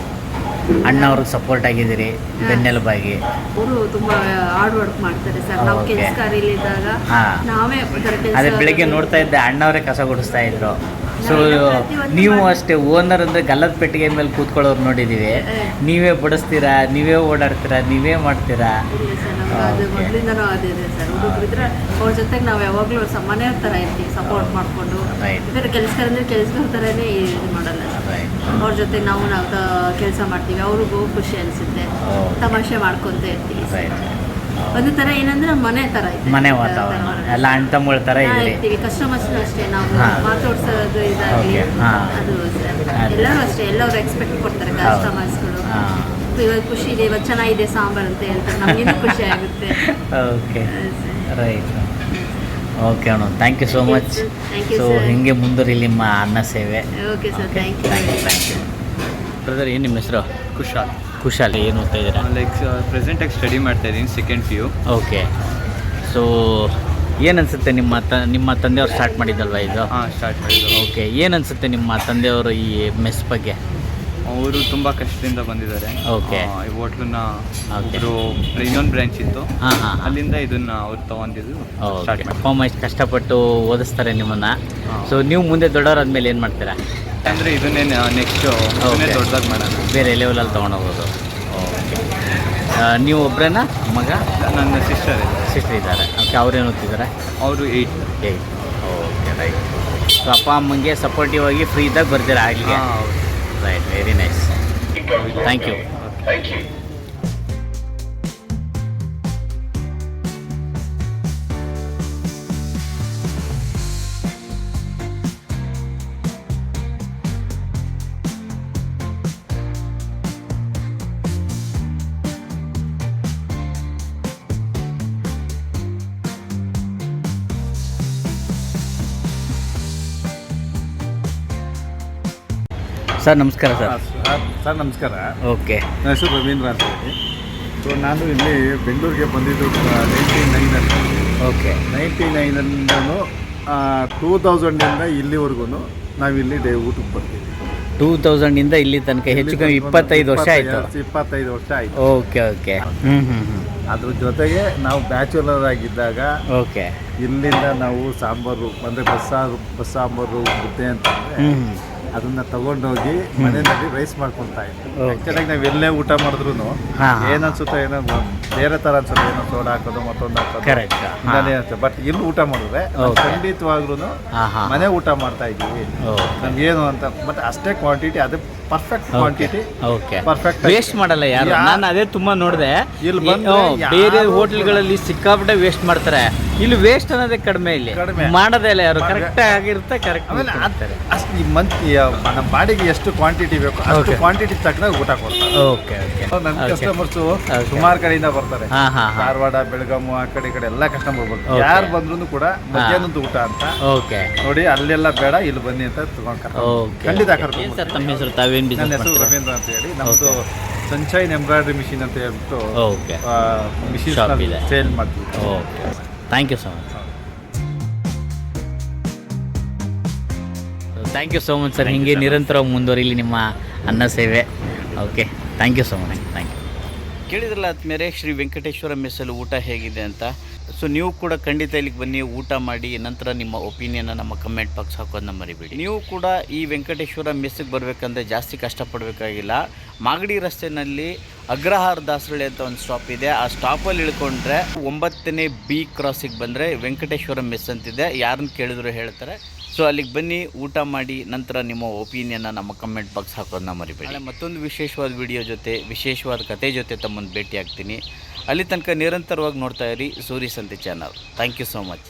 ಅಣ್ಣ ಅವ್ರಿಗೆ ಸಪೋರ್ಟ್ ಆಗಿದ್ದೀರಿ ಬೆನ್ನೆಲುಬಾಗಿ. ಅವರು ತುಂಬಾ ಹಾರ್ಡ್ ವರ್ಕ್ ಮಾಡ್ತಾರೆ ಸರ್. ನಾವು. ಕೆಲಸ ಕಾರ್ಯಲಿದ್ದಾಗ ಹಾ. ನಾವೇ ಅದೇ ಬೆಳಿಗ್ಗೆ ನೋಡ್ತಾ ಇದ್ದೆ ಅಣ್ಣವರೇ ಕಸ ಗುಡಿಸ್ತಾ ಇದ್ರು. ಸೊ ನೀವು ಅಷ್ಟೇ ಓನರ್ ಅಂದರೆ ಗಲ್ಲದ ಪೆಟ್ಟಿಗೆ ಮೇಲೆ ಕೂತ್ಕೊಳ್ಳೋರು ನೋಡಿದ್ದೀವಿ ನೀವೇ ಬಡಿಸ್ತೀರಾ ನೀವೇ ಓಡಾಡ್ತೀರಾ ನೀವೇ ಮಾಡ್ತೀರಾ? ಅದು. ಮೊದಲಿಂದನೂ ಅದಿದೆ ಸರ್. ಹುಡುಗರಿದ್ರೆ ಅವ್ರ ಜೊತೆಗೆ ನಾವು ಯಾವಾಗಲೂ ಸಮಾನೇ ಥರ ಇರ್ತೀವಿ ಸಪೋರ್ಟ್ ಮಾಡಿಕೊಂಡು. ಬೇರೆ ಕೆಲಸಗಾರಂದ್ರೆ ಕೆಲಸಗಾರ ಥರನೇ ಇದು ಮಾಡಲ್ಲ ಅವ್ರ ಜೊತೆ ನಾವು ನಾವು ಕೆಲಸ ಮಾಡ್ತೀವಿ ಅವ್ರಿಗೂ ಖುಷಿ ಅನಿಸುತ್ತೆ. Oh. ತಮಾಷೆ ಮಾಡ್ಕೊತ ಇರ್ತೀವಿ ಒಂದು ತರ ಏನಂದ್ರೆ ಮನೆ ತರ ಇದೆ. ಮನೆ ವಾತಾವರಣ. ಎಲ್ಲ ಅಣ್ಣ ತಮ್ಮಗಳ ತರ ಇರ್ತೀವಿ ಕಸ್ಟಮರ್ಸ್ ಅಷ್ಟೇ ನಾವು. ಮಾತಾಡ್ಸೋದು ಇದಾಗಲಿ. ಅದು ಎಲ್ಲರೂ ಅಷ್ಟೇ ಎಲ್ಲರೂ ಎಕ್ಸ್ಪೆಕ್ಟ್ ಕೊಡ್ತಾರೆ. ಕಸ್ಟಮರ್ಸ್ಗಳು ಹಾಂ. ಇವಾಗ ಖುಷಿ ಇದೆ ಇವಾಗ ಚೆನ್ನಾಗಿದೆ ಸಾಂಬಾರು ಅಂತ ಹೇಳ್ತಾರೆ ನಮಗಿನ್ನೂ [laughs] ಖುಷಿ ಆಗುತ್ತೆ. ಓಕೆ ರೈಟ್ ಓಕೆ ಅಣ್ಣ thank you so much so ಹಿಂಗೆ ಮುಂದುವರಿಲಿ ನಿಮ್ಮ ಅನ್ನ ಸೇವೆ. Okay sir thank you thank you brother ಏನು ನಿಮ್ಮ ಹೆಸರು? ಕುಶಾಲ್. ಖುಷಾಲಿ ಏನು ಓದ್ತಾ ಇದ್ದೀರಾ? ಲೈಕ್ ಪ್ರೆಸೆಂಟ್ ಆಗಿ ಸ್ಟಡಿ ಮಾಡ್ತಾ ಇದ್ದೀನಿ second P U okay so ಏನು ಅನ್ಸುತ್ತೆ ನಿಮ್ಮ ತ ನಿಮ್ಮ ತಂದೆಯವ್ರು ಸ್ಟಾರ್ಟ್ ಮಾಡಿದ್ದಲ್ವ ಇದು? ಹಾಂ ಸ್ಟಾರ್ಟ್ ಮಾಡಿದ್ರು ಓಕೆ ಏನು ಅನ್ಸುತ್ತೆ ನಿಮ್ಮ ತಂದೆಯವರು ಈ ಮೆಸ್ ಬಗ್ಗೆ? ಅವರು ತುಂಬ ಕಷ್ಟದಿಂದ ಬಂದಿದ್ದಾರೆ. ಓಕೆ ಆ, ಈ ಹೋಟ್ಲನ್ನ Okay. ಒಬ್ರು ಇನ್ನೊಂದು ಬ್ರಾಂಚ್ ಇತ್ತು. ಹಾಂ ಹಾಂ ಅಲ್ಲಿಂದ ಇದನ್ನ ಅವ್ರು ತಗೊಂಡಿದ್ದು ಸ್ಟಾರ್ಟ್ ಓಕೆ ಮಾಡಿ ಅಪ್ಪ ಅಮ್ಮ ಇಷ್ಟು ಕಷ್ಟಪಟ್ಟು ಓದಿಸ್ತಾರೆ ನಿಮ್ಮನ್ನು? ಹಾ. ಸೊ ನೀವು ಮುಂದೆ ದೊಡ್ಡವರಾದ್ಮೇಲೆ ಏನು ಮಾಡ್ತೀರಾ? ಅಂದರೆ ಇದನ್ನೇ ನೆಕ್ಸ್ಟ್ Okay. ದೊಡ್ಡದಾಗಿ ಮಾಡೋಣ. ಬೇರೆ ಲೆವೆಲಲ್ಲಿ ತೊಗೊಂಡೋಗೋದು. ಓಕೆ ನೀವು ಒಬ್ಬರೇನ ಮಗ? ನನ್ನ ಸಿಸ್ಟರ್ ಇದೆ ಸಿಸ್ಟರ್ ಇದ್ದಾರೆ ಓಕೆ ಅವ್ರೇನು ಓದ್ತಿದ್ದಾರೆ ಅವರು eight eight okay right so ಅಪ್ಪ ಅಮ್ಮಂಗೆ ಸಪೋರ್ಟಿವ್ ಆಗಿ ಫ್ರೀ ಇದ್ದಾಗ ಬರ್ತೀರಾ? ಆಗಲಿ ಹೌದು. Right very nice thank you sir ನಮಸ್ಕಾರ ಸರ್. ಸರ್ ನಮಸ್ಕಾರ. ಓಕೆ. ನನ್ನ ಹೆಸರು ರವೀಂದ್ರ ಅಂತ ಹೇಳಿ. ಸೊ ನಾನು ಇಲ್ಲಿ ಬೆಂಗಳೂರಿಗೆ ಬಂದಿದ್ದು ನೈಂಟಿ ನೈನಲ್ಲಿ ಓಕೆ. ನೈಂಟಿ ನೈನಿಂದನೂ ಟೂ ತೌಸಂಡಿಂದ ಇಲ್ಲಿವರೆಗೂ ನಾವು ಇಲ್ಲಿ ಡೇ ಊಟಕ್ಕೆ ಬರ್ತೀವಿ. ಟೂ ತೌಸಂಡಿಂದ ಇಲ್ಲಿ ತನಕ ಹೆಚ್ಚು ಕಮ್ಮಿ ಇಪ್ಪತ್ತೈದು ವರ್ಷ ಆಯಿತು. ಇಪ್ಪತ್ತೈದು ವರ್ಷ ಆಯಿತು. Okay okay. ಹ್ಞೂ ಹ್ಞೂ ಹ್ಞೂ ಅದ್ರ ಜೊತೆಗೆ ನಾವು ಬ್ಯಾಚುಲರ್ ಆಗಿದ್ದಾಗ ಓಕೆ. ಇಲ್ಲಿಂದ ನಾವು ಸಾಂಬಾರು ಅಂದರೆ ಬಸ್ಸಾರು ಬಸ್ಸಾಂಬಾರು ಮುದ್ದೆ ಅಂತ ಹ್ಞೂ ಅದನ್ನ ತಗೊಂಡೋಗಿ ಮನೆಯಲ್ಲಿ ರೈಸ್ ಮಾಡ್ಕೊಳ್ತಾ ಇದ್ವಿ ನಾವು ಎಲ್ಲೇ ಊಟ ಮಾಡಿದ್ರು ಹಾ. ಏನೋ ಬೇರೆ ತರ ಅನ್ಸುತ್ತೆ. ಏನೋ ಸೋಡ ಹಾಕೋದು ಮತ್ತೊಂದು ಹಾಕೋದು. ಅನ್ಸುತ್ತೆ. ಬಟ್ ಇಲ್ಲಿ ಊಟ ಮಾಡಿದ್ರೆ ಖಂಡಿತವಾಗ್ಲು ಮನೆ ಊಟ ಮಾಡ್ತಾ ಇದ್ದೀವಿ. ಓಕೆ ನಮ್ಗೇನು ಅಂತ ಬಟ್ ಅಷ್ಟೇ ಕ್ವಾಂಟಿಟಿ ಅದೇ perfect quantity okay perfect waste ಮಾಡಲ್ಲ ಯಾರು? ನಾನು ಅದೇ ತುಂಬಾ ನೋಡಿದೆ. ಇಲ್ಲಿ ಬಂದು ಬೇರೆ ಹೋಟೆಲ್ಗಳಲ್ಲಿ ಸಿಕ್ಕಾಪಟ್ಟೆ ವೇಸ್ಟ್ ಮಾಡ್ತಾರೆ. ಇಲ್ಲಿ ವೇಸ್ಟ್ ಅನ್ನೋದೇ ಕಡಿಮೆ ಇಲ್ಲಿ. ಮಾಡೋದೇ ಇಲ್ಲ ಯಾರು. ಕರೆಕ್ಟ್ ಆಗಿರುತ್ತೆ ಕರೆಕ್ಟ್ ಆಮೇಲೆ ಈ ಮಂತ್ ನಮ್ಮ ಬಾಡಿಗೆ ಎಷ್ಟು ಕ್ವಾಂಟಿಟಿ ಬೇಕು ಅಷ್ಟು. ಕ್ವಾಂಟಿಟಿ ತಕ್ಕನಾಗ ಊಟ ಕೊಡ್ತಾರೆ ಓಕೆ ಓಕೆ Okay. ಕಸ್ಟಮರ್ಸು ಸುಮಾರು ಕಡೆಯಿಂದ ಬರ್ತಾರೆ. ಧಾರವಾಡ ಬೆಳಗಾಮು ಆ ಕಡೆ ಈ ಕಡೆ ಎಲ್ಲ ಕಸ್ಟಮರ್ ಬರ್ತಾರೆ. ಯಾರು ಬಂದ್ರು ಕೂಡ ಮಧ್ಯಾಹ್ನದ ಊಟ ಅಂತ ಓಕೆ ನೋಡಿ ಅಲ್ಲೆಲ್ಲ ಬೇಡ ಇಲ್ಲಿ ಬನ್ನಿ ಅಂತ ತಗೊಂಡ್ ಖಂಡಿತ ಸರ್ ತಮ್ಮ ಹೆಸರು? ತಾವೇನು ನನ್ನ ಹೆಸರು ರವೀಂದ್ರ ಅಂತ ಹೇಳಿ. ನಮ್ಮದು ಸಂಚೈನ್ ಎಂಬ್ರಾಯ್ಡ್ರಿ ಮಿಷಿನ್ ಅಂತ ಹೇಳ್ಬಿಟ್ಟು ಓಕೆ ಮಿಷಿನ್. ಸೇಲ್ ಮಾಡ್ತೀವಿ. Okay thank you so much thank you so much sir ಹಿಂಗೆ ನಿರಂತರವಾಗಿ ಮುಂದುವರಿಲಿ ನಿಮ್ಮ ಅನ್ನ ಸೇವೆ. Okay thank you so much thank you ಕೇಳಿದ್ರಲ್ಲ ಆದಮೇಲೆ ಶ್ರೀ ವೆಂಕಟೇಶ್ವರ ಮೆಸ್ಸಲ್ಲಿ ಊಟ ಹೇಗಿದೆ ಅಂತ. ಸೊ ನೀವು ಕೂಡ ಖಂಡಿತ ಇಲ್ಲಿಗೆ ಬನ್ನಿ ಊಟ ಮಾಡಿ ನಂತರ ನಿಮ್ಮ ಒಪಿನಿಯನ್ನ ನಮ್ಮ ಕಮೆಂಟ್ ಬಾಕ್ಸ್ ಹಾಕೋದನ್ನ ಮರಿಬೇಡಿ. ನೀವು ಕೂಡ ಈ ವೆಂಕಟೇಶ್ವರ ಮೆಸ್ಸಿಗೆ ಬರಬೇಕಂದ್ರೆ ಜಾಸ್ತಿ ಕಷ್ಟಪಡಬೇಕಾಗಿಲ್ಲ. ಮಾಗಡಿ ರಸ್ತೆಯಲ್ಲಿ ಅಗ್ರಹಾರ ದಾಸರಳ್ಳಿ ಅಂತ ಒಂದು ಸ್ಟಾಪ್ ಇದೆ. ಆ ಸ್ಟಾಪಲ್ಲಿ ಇಳ್ಕೊಂಡ್ರೆ ಒಂಬತ್ತನೇ ಬಿ ಕ್ರಾಸಿಗೆ ಬಂದರೆ ವೆಂಕಟೇಶ್ವರ ಮೆಸ್ ಅಂತಿದೆ. ಯಾರನ್ನ ಕೇಳಿದ್ರು ಹೇಳ್ತಾರೆ. ಸೊ ಅಲ್ಲಿಗೆ ಬನ್ನಿ, ಊಟ ಮಾಡಿ, ನಂತರ ನಿಮ್ಮ ಒಪಿನಿಯನ್ನ ನಮ್ಮ ಕಮೆಂಟ್ ಬಾಕ್ಸ್ ಹಾಕೋದನ್ನ ಮರಿಬೇಡಿ. ಮತ್ತೊಂದು ವಿಶೇಷವಾದ ವಿಡಿಯೋ ಜೊತೆ, ವಿಶೇಷವಾದ ಕತೆ ಜೊತೆ ತಮ್ಮನ್ನು ಭೇಟಿ ಆಗ್ತೀನಿ ಅಲ್ಲಿ ತನಕ ನಿರಂತರವಾಗಿ ನೋಡ್ತಾ ಇರಿ, Suri Santhe channel thank you so much